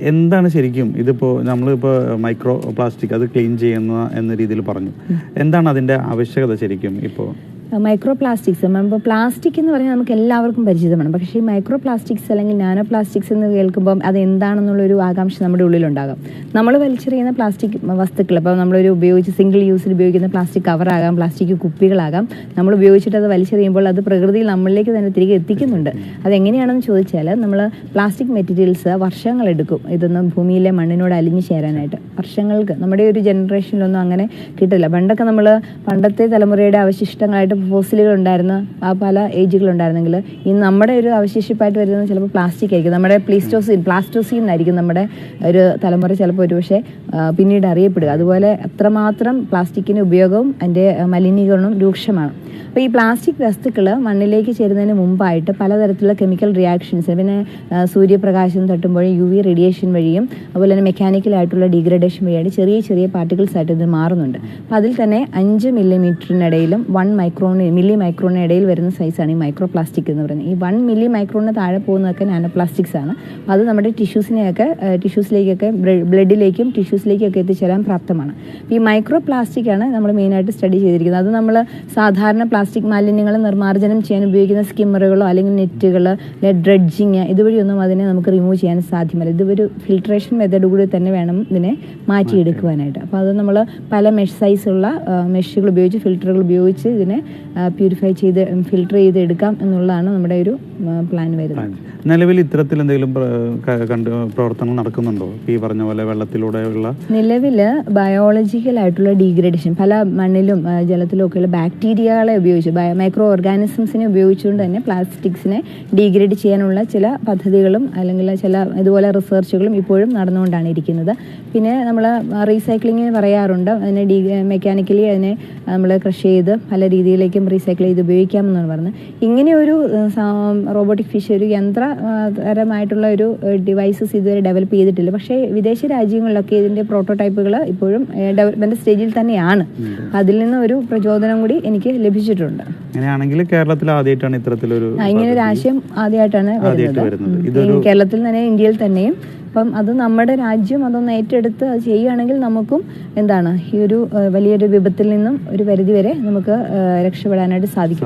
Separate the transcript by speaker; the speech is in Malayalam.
Speaker 1: എന്താണ് ശരിക്കും ഇതിപ്പോ നമ്മളിപ്പോ മൈക്രോ പ്ലാസ്റ്റിക് അത് ക്ലീൻ ചെയ്യുന്ന എന്ന രീതിയിൽ പറഞ്ഞു. എന്താണ് അതിന്റെ ആവശ്യകത ശരിക്കും ഇപ്പോ?
Speaker 2: മൈക്രോ പ്ലാസ്റ്റിക്സ് ഇപ്പോൾ പ്ലാസ്റ്റിക് എന്ന് പറഞ്ഞാൽ നമുക്ക് എല്ലാവർക്കും പരിചിതമാണ്. പക്ഷേ ഈ മൈക്രോ പ്ലാസ്റ്റിക്സ് അല്ലെങ്കിൽ നാനോ പ്ലാസ്റ്റിക്സ് എന്ന് കേൾക്കുമ്പോൾ അത് എന്താണെന്നുള്ളൊരു ആകാംക്ഷ നമ്മുടെ ഉള്ളിലുണ്ടാകും. നമ്മൾ വലിച്ചെറിയുന്ന പ്ലാസ്റ്റിക് വസ്തുക്കൾ ഇപ്പോൾ നമ്മളൊരു ഉപയോഗിച്ച് സിംഗിൾ യൂസിൽ ഉപയോഗിക്കുന്ന പ്ലാസ്റ്റിക് കവറാകാം പ്ലാസ്റ്റിക് കുപ്പികളാകാം. നമ്മൾ ഉപയോഗിച്ചിട്ട് അത് വലിച്ചെറിയുമ്പോൾ അത് പ്രകൃതിയിൽ നമ്മളിലേക്ക് തന്നെ തിരികെ എത്തിക്കുന്നുണ്ട്. അതെങ്ങനെയാണെന്ന് ചോദിച്ചാൽ നമ്മൾ പ്ലാസ്റ്റിക് മെറ്റീരിയൽസ് വർഷങ്ങളെടുക്കും ഇതൊന്നും ഭൂമിയിലെ മണ്ണിനോട് അലിഞ്ഞു ചേരാനായിട്ട്. വർഷങ്ങൾക്ക് നമ്മുടെ ഒരു ജനറേഷനിലൊന്നും അങ്ങനെ കിട്ടില്ല. പണ്ടൊക്കെ നമ്മൾ പണ്ടത്തെ തലമുറയുടെ അവശിഷ്ടങ്ങളായിട്ട് ഫോസിലുകൾ ഉണ്ടായിരുന്ന ആ പല ഏജുകൾ ഉണ്ടായിരുന്നെങ്കിൽ ഈ നമ്മുടെ ഒരു അവശേഷിപ്പായിട്ട് വരുന്നത് ചിലപ്പോൾ പ്ലാസ്റ്റിക് ആയിരിക്കും. നമ്മുടെ പ്ലീസ്റ്റോസിൻ പ്ലാസ്റ്റോസിൻ എന്നായിരിക്കും നമ്മുടെ ഒരു തലമുറ ചിലപ്പോൾ ഒരുപക്ഷെ പക്ഷേ പിന്നീട് അറിയപ്പെടുക. അതുപോലെ അത്രമാത്രം പ്ലാസ്റ്റിക്കിന്റെ ഉപയോഗവും അതിന്റെ മലിനീകരണവും രൂക്ഷമാണ്. അപ്പോൾ ഈ പ്ലാസ്റ്റിക് വസ്തുക്കൾ മണ്ണിലേക്ക് ചേരുന്നതിന് മുമ്പായിട്ട് പലതരത്തിലുള്ള കെമിക്കൽ റിയാക്ഷൻസ് പിന്നെ സൂര്യപ്രകാശം തട്ടുമ്പോൾ യു വി റേഡിയേഷൻ വഴിയും അതുപോലെ തന്നെ മെക്കാനിക്കലായിട്ടുള്ള ഡീഗ്രഡേഷൻ വഴിയാണ് ചെറിയ ചെറിയ പാർട്ടിക്കിൾസ് ആയിട്ട് ഇത് മാറുന്നുണ്ട്. അപ്പോൾ അതിൽ തന്നെ അഞ്ച് മില്ലിമീറ്ററിനിടയിലും വൺ മൈക്രോണിന് മില്ലി മൈക്രോണിന് ഇടയിൽ വരുന്ന സൈസാണ് ഈ മൈക്രോ പ്ലാസ്റ്റിക് എന്ന് പറയുന്നത്. ഈ വൺ മില്ലി മൈക്രോണിന് താഴെ പോകുന്നതൊക്കെ നാനോ പ്ലാസ്റ്റിക്സ് ആണ്. അത് നമ്മുടെ ടിഷ്യൂസിനെയൊക്കെ ടിഷ്യൂസിലേക്കൊക്കെ ബ്ലഡിലേക്കും ടിഷ്യൂസിലേക്കൊക്കെ എത്തിച്ചേരാൻ പ്രാപ്തമാണ്. ഈ മൈക്രോ പ്ലാസ്റ്റിക് ആണ് നമ്മൾ മെയിനായിട്ട് സ്റ്റഡി ചെയ്തിരിക്കുന്നത്. അത് നമ്മൾ സാധാരണ പ്ലാസ്റ്റിക് മാലിന്യങ്ങൾ നിർമ്മാർജനം ചെയ്യാൻ ഉപയോഗിക്കുന്ന സ്കിമ്മറുകളോ അല്ലെങ്കിൽ നെറ്റുകൾ ഡ്രഡ്ജിങ് ഇതുവഴിയൊന്നും അതിനെ നമുക്ക് റിമൂവ് ചെയ്യാൻ സാധ്യമല്ല. ഇതൊരു ഫിൽട്രേഷൻ മെത്തേഡ് കൂടി തന്നെ വേണം ഇതിനെ മാറ്റിയെടുക്കുവാനായിട്ട്. അപ്പോൾ അത് നമ്മൾ പല മെഷ് സൈസുള്ള മെഷുകൾ ഉപയോഗിച്ച് ഫിൽറ്ററുകൾ ഉപയോഗിച്ച് ഇതിനെ പ്യൂരിഫൈ ചെയ്ത് ഫിൽട്ടർ ചെയ്ത് എടുക്കാം എന്നുള്ളതാണ് നമ്മുടെ ഒരു പ്ലാൻ വരുന്നത്.
Speaker 1: നിലവിൽ ഇത്തരത്തിൽ എന്തെങ്കിലും പ്ര- പ്രവർത്തനം നടക്കുന്നുണ്ടോ? ഈ പറഞ്ഞ പോലെ വെള്ളത്തിലൂടെയുള്ള
Speaker 2: നിലവിൽ ബയോളജിക്കൽ ആയിട്ടുള്ള ഡീഗ്രഡേഷൻ പല മണ്ണിലും ജലത്തിലും ഒക്കെയുള്ള ബാക്ടീരിയകളെ ഉപയോഗിച്ച് ബയോ മൈക്രോ ഓർഗാനിസംസിനെ ഉപയോഗിച്ചുകൊണ്ട് തന്നെ പ്ലാസ്റ്റിക്സിനെ ഡീഗ്രേഡ് ചെയ്യാനുള്ള ചില പദ്ധതികളും അല്ലെങ്കിൽ ചില ഇതുപോലെ റിസർച്ചുകളും ഇപ്പോഴും നടന്നുകൊണ്ടാണ് ഇരിക്കുന്നത്. പിന്നെ നമ്മൾ റീസൈക്ലിംഗ് പറയാറുണ്ട്. അതിനെ ഡീ മെക്കാനിക്കലി അതിനെ നമ്മൾ ക്രഷ് ചെയ്ത് പല രീതിയിലേക്കും റീസൈക്കിൾ ചെയ്ത് ഉപയോഗിക്കാമെന്നാണ് പറഞ്ഞത്. ഇങ്ങനെ ഒരു റോബോട്ടിക് ഫിഷ് ഒരു യന്ത്ര തരമായിട്ടുള്ള ഒരു ഡിവൈസസ് ഇതുവരെ ഡെവലപ്പ് ചെയ്തിട്ടില്ല. പക്ഷേ വിദേശ രാജ്യങ്ങളിലൊക്കെ ഇതിന്റെ പ്രോട്ടോടൈപ്പുകൾ ഇപ്പോഴും ഡെവലപ്മെന്റ് സ്റ്റേജിൽ തന്നെയാണ്. അതിൽ നിന്ന് ഒരു പ്രചോദനം കൂടി എനിക്ക് ലഭിച്ചിട്ടുണ്ട്.
Speaker 1: അങ്ങനെയാണെങ്കിൽ കേരളത്തിൽ ആദ്യമായിട്ടാണ് ഇത്തരത്തിലൊരു
Speaker 2: ഇങ്ങനെ ഒരു ആശയം ആദ്യമായിട്ടാണ് കേരളത്തിൽ തന്നെ ഇന്ത്യയിൽ തന്നെയും അപ്പം അത് നമ്മുടെ രാജ്യം അതൊന്ന് ഏറ്റെടുത്ത് അത് ചെയ്യുകയാണെങ്കിൽ നമുക്കും എന്താണ് ഈ ഒരു വലിയൊരു വിപത്തിൽ നിന്നും ഒരു പരിധി വരെ നമുക്ക് രക്ഷപ്പെടാനായിട്ട് സാധിക്കും.